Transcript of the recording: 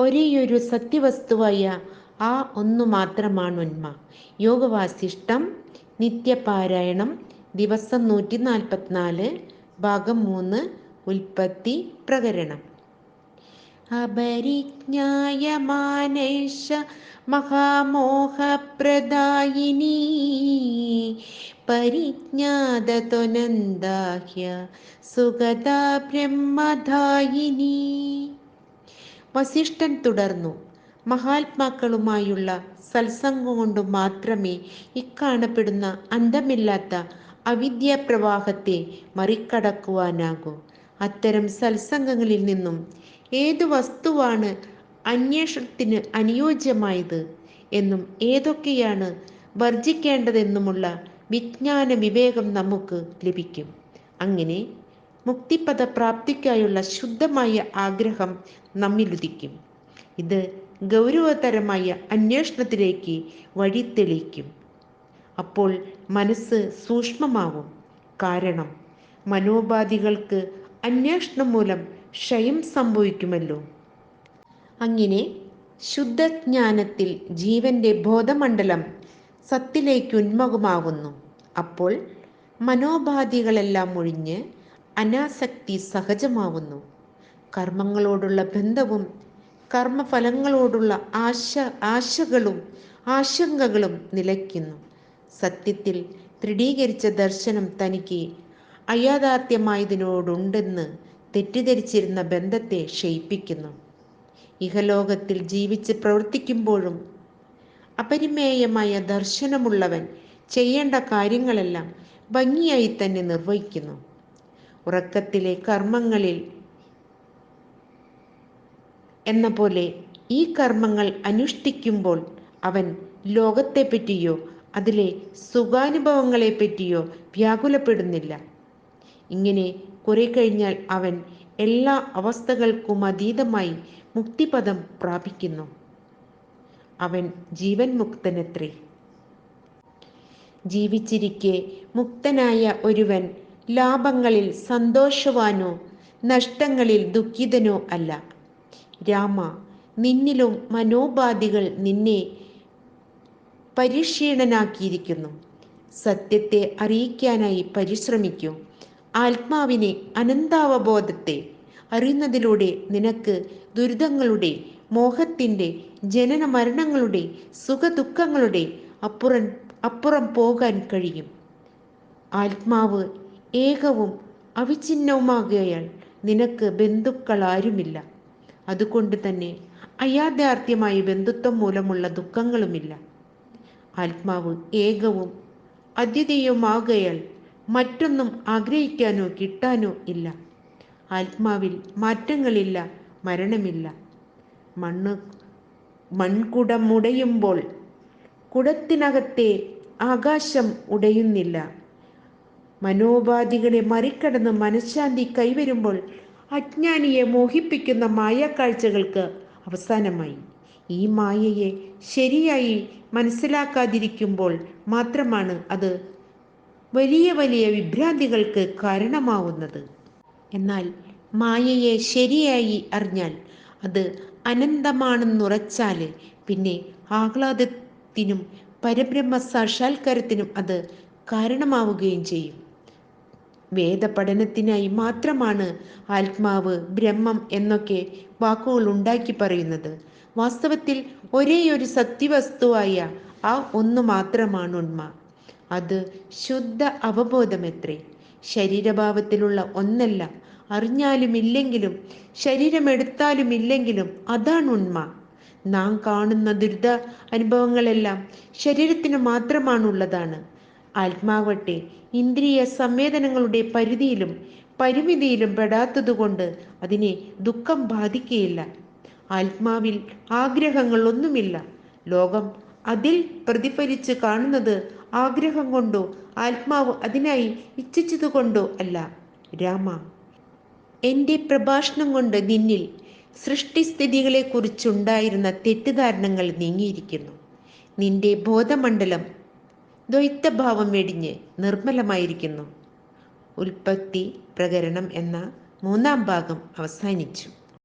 ഒരേയൊരു സത്യവസ്തുവായ ആ ഒന്നു മാത്രമാണ് ഉന്മ. യോഗവാസിഷ്ടം നിത്യപാരായണം ദിവസം നൂറ്റി നാൽപ്പത്തിനാല് ഭാഗം മൂന്ന് ഉൽപ്പത്തി പ്രകരണം. അപരിജ്ഞായമാനേഷ മഹാമോഹപ്രദായിനി പരിജ്ഞാതൊനന്ദാഹ്യ സുഗതാ ബ്രഹ്മദായിനി വസിഷ്ഠൻ തുടർന്നു. മഹാത്മാക്കളുമായുള്ള സത്സംഗം കൊണ്ട് മാത്രമേ ഇക്കാണപ്പെടുന്ന അന്തമില്ലാത്ത അവിദ്യാപ്രവാഹത്തെ മറികടക്കുവാനാകൂ. അത്തരം സത്സംഗങ്ങളിൽ നിന്നും ഏതു വസ്തുവാണ് അന്വേഷണത്തിന് അനുയോജ്യമായത് എന്നും ഏതൊക്കെയാണ് വർജിക്കേണ്ടതെന്നുമുള്ള വിജ്ഞാന വിവേകം നമുക്ക് ലഭിക്കും. അങ്ങനെ മുക്തിപദ പ്രാപ്തിക്കായുള്ള ശുദ്ധമായ ആഗ്രഹം നമ്മിലുദിക്കും. ഇത് ഗൗരവതരമായ അന്വേഷണത്തിലേക്ക് വഴി തെളിയിക്കും അപ്പോൾ മനസ്സ് സൂക്ഷ്മമാവും. കാരണം മനോപാധികൾക്ക് അന്വേഷണം മൂലം ക്ഷയം സംഭവിക്കുമല്ലോ. അങ്ങനെ ശുദ്ധജ്ഞാനത്തിൽ ജീവന്റെ ബോധമണ്ഡലം സത്തിലേക്ക് ഉന്മുഖമാകുന്നു അപ്പോൾ മനോപാധികളെല്ലാം ഒഴിഞ്ഞ് അനാസക്തി സഹജമാവുന്നു. കർമ്മങ്ങളോടുള്ള ബന്ധവും കർമ്മഫലങ്ങളോടുള്ള ആശ ആശകളും ആശങ്കകളും നിലയ്ക്കുന്നു. സത്യത്തിൽ ദൃഢീകരിച്ച ദർശനം തനിക്ക് അയാഥാർത്ഥ്യമായതിനോടുണ്ടെന്ന് തെറ്റിദ്ധരിച്ചിരുന്ന ബന്ധത്തെ ക്ഷയിപ്പിക്കുന്നു. ഇഹലോകത്തിൽ ജീവിച്ച് പ്രവർത്തിക്കുമ്പോഴും അപരിമേയമായ ദർശനമുള്ളവൻ ചെയ്യേണ്ട കാര്യങ്ങളെല്ലാം ഭംഗിയായി തന്നെ നിർവഹിക്കുന്നു. ഉറക്കത്തിലെ കർമ്മങ്ങളിൽ എന്ന പോലെ ഈ കർമ്മങ്ങൾ അനുഷ്ഠിക്കുമ്പോൾ അവൻ ലോകത്തെപ്പറ്റിയോ അതിലെ സുഖാനുഭവങ്ങളെപ്പറ്റിയോ വ്യാകുലപ്പെടുന്നില്ല. ഇങ്ങനെ കുറെ കഴിഞ്ഞാൽ അവൻ എല്ലാ അവസ്ഥകൾക്കും അതീതമായി മുക്തിപദം പ്രാപിക്കുന്നു. അവൻ ജീവൻ മുക്തനത്രേ. ജീവിച്ചിരിക്കെ മുക്തനായ ഒരുവൻ ലാഭങ്ങളിൽ സന്തോഷവാനോ നഷ്ടങ്ങളിൽ ദുഃഖിതനോ അല്ല. രാമ നിന്നിലും മനോപാധികൾ നിന്നെ പരിക്ഷീണനാക്കിയിരിക്കുന്നു സത്യത്തെ അറിയിക്കാനായി പരിശ്രമിക്കൂ. ആത്മാവിനെ അനന്താവബോധത്തെ അറിയുന്നതിലൂടെ നിനക്ക് ദുരിതങ്ങളുടെ മോഹത്തിന്റെ ജനന മരണങ്ങളുടെ സുഖദുഃഖങ്ങളുടെ അപ്പുറം അപ്പുറം പോകാൻ കഴിയും. ആത്മാവ് ഏകവും അവിഛിന്നവുമാകയാൽ നിനക്ക് ബന്ധുക്കൾ ആരുമില്ല അതുകൊണ്ട് തന്നെ അയാഥാർത്ഥ്യമായ ബന്ധുത്വം മൂലമുള്ള ദുഃഖങ്ങളുമില്ല. ആത്മാവ് ഏകവും അദ്വിതീയവുമാകയാൽ മറ്റൊന്നും ആഗ്രഹിക്കാനോ കിട്ടാനോ ഇല്ല. ആത്മാവിൽ മാറ്റങ്ങളില്ല മരണമില്ല. മണ്ണ് മൺകുടം ഉടയുമ്പോൾ കുടത്തിനകത്തെ ആകാശം ഉടയുന്നില്ല. മനോപാധികളെ മറികടന്ന് മനഃശാന്തി കൈവരുമ്പോൾ അജ്ഞാനിയെ മോഹിപ്പിക്കുന്ന മായക്കാഴ്ചകൾക്ക് അവസാനമായി. ഈ മായയെ ശരിയായി മനസ്സിലാക്കാതിരിക്കുമ്പോൾ മാത്രമാണ് അത് വലിയ വലിയ വിഭ്രാന്തികൾക്ക് കാരണമാവുന്നത്. എന്നാൽ മായയെ ശരിയായി അറിഞ്ഞാൽ അത് അനന്തമാണെന്നുറച്ചാൽ പിന്നെ ആഹ്ലാദത്തിനും പരബ്രഹ്മ സാക്ഷാത്കാരത്തിനും അത് കാരണമാവുകയും ചെയ്യും. വേദപഠനത്തിനായി മാത്രമാണ് ആത്മാവ് ബ്രഹ്മം എന്നൊക്കെ വാക്കുകൾ ഉണ്ടാക്കി പറയുന്നത്. വാസ്തവത്തിൽ ഒരേയൊരു സത്യവസ്തുവായ ആ ഒന്ന് മാത്രമാണ് ഉണ്മ. അത് ശുദ്ധ അവബോധമെത്രേ. ശരീരഭാവത്തിലുള്ള ഒന്നല്ല അറിഞ്ഞാലും ഇല്ലെങ്കിലും ശരീരമെടുത്താലും ഇല്ലെങ്കിലും അതാണ് ഉണ്മ. നാം കാണുന്ന ദുരിത അനുഭവങ്ങളെല്ലാം ശരീരത്തിന് മാത്രമാണുള്ളതാണ്. ആത്മാവട്ടെ ഇന്ദ്രിയ സംവേദനങ്ങളുടെ പരിധിയിലും പരിമിതിയിലും പെടാത്തതുകൊണ്ട് അതിനെ ദുഃഖം ബാധിക്കുകയില്ല ആത്മാവിൽ ആഗ്രഹങ്ങളൊന്നുമില്ല. ലോകം അതിൽ പ്രതിഫലിച്ച് കാണുന്നത് ആഗ്രഹം കൊണ്ടോ ആത്മാവ് അതിനായി ഇച്ഛിച്ചതുകൊണ്ടോ അല്ല. രാമ എന്റെ പ്രഭാഷണം കൊണ്ട് നിന്നിൽ സൃഷ്ടിസ്ഥിതികളെക്കുറിച്ചുണ്ടായിരുന്ന തെറ്റിദ്ധാരണകൾ നീങ്ങിയിരിക്കുന്നു. നിന്റെ ബോധമണ്ഡലം ദ്വൈത്തഭാവം വെടിഞ്ഞ് നിർമ്മലമായിരിക്കുന്നു. ഉൽപ്പത്തി പ്രകരണം എന്ന മൂന്നാം ഭാഗം അവസാനിച്ചു.